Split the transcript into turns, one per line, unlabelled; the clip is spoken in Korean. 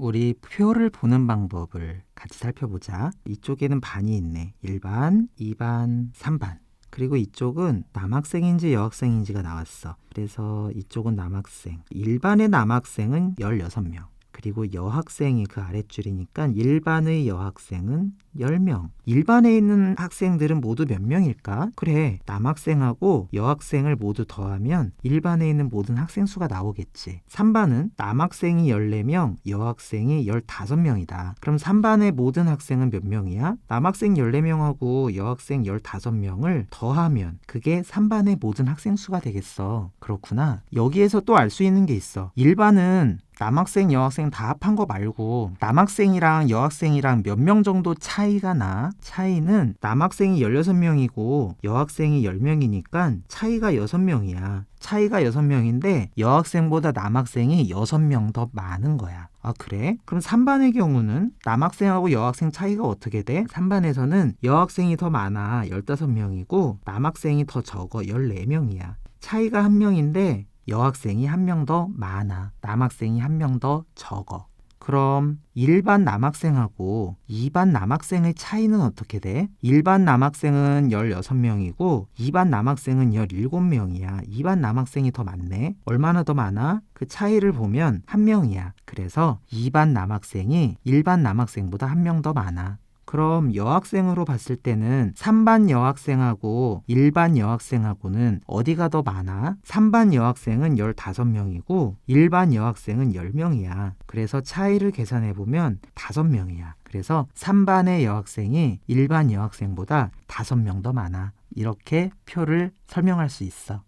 우리 표를 보는 방법을 같이 살펴보자. 이쪽에는 반이 있네. 1반, 2반, 3반. 그리고 이쪽은 남학생인지 여학생인지가 나왔어. 그래서 이쪽은 남학생. 일반의 남학생은 16명. 그리고 여학생이 그 아랫줄이니까 일반의 여학생은 10명. 일반에 있는 학생들은 모두 몇 명일까? 그래. 남학생하고 여학생을 모두 더하면 일반에 있는 모든 학생 수가 나오겠지. 3반은 남학생이 14명, 여학생이 15명이다. 그럼 3반의 모든 학생은 몇 명이야? 남학생 14명하고 여학생 15명을 더하면 그게 3반의 모든 학생 수가 되겠어. 그렇구나. 여기에서 또 알 수 있는 게 있어. 일반은 남학생, 여학생 다 합한 거 말고 남학생이랑 여학생이랑 몇 명 정도 차 이가 나? 차이는 남학생이 16명이고 여학생이 10명이니까 차이가 6명이야. 차이가 6명인데 여학생보다 남학생이 6명 더 많은 거야. 아, 그래? 그럼 3반의 경우는 남학생하고 여학생 차이가 어떻게 돼? 3반에서는 여학생이 더 많아. 15명이고 남학생이 더 적어. 14명이야. 차이가 한 명인데 여학생이 한명더 많아. 남학생이 한명더 적어. 그럼 일반 남학생하고 2반 남학생의 차이는 어떻게 돼? 일반 남학생은 16명이고 2반 남학생은 17명이야. 2반 남학생이 더 많네. 얼마나 더 많아? 그 차이를 보면 한 명이야. 그래서 2반 남학생이 일반 남학생보다 한명더 많아. 그럼 여학생으로 봤을 때는 3반 여학생하고 일반 여학생하고는 어디가 더 많아? 3반 여학생은 15명이고 일반 여학생은 10명이야. 그래서 차이를 계산해 보면 5명이야. 그래서 3반의 여학생이 일반 여학생보다 5명 더 많아. 이렇게 표를 설명할 수 있어.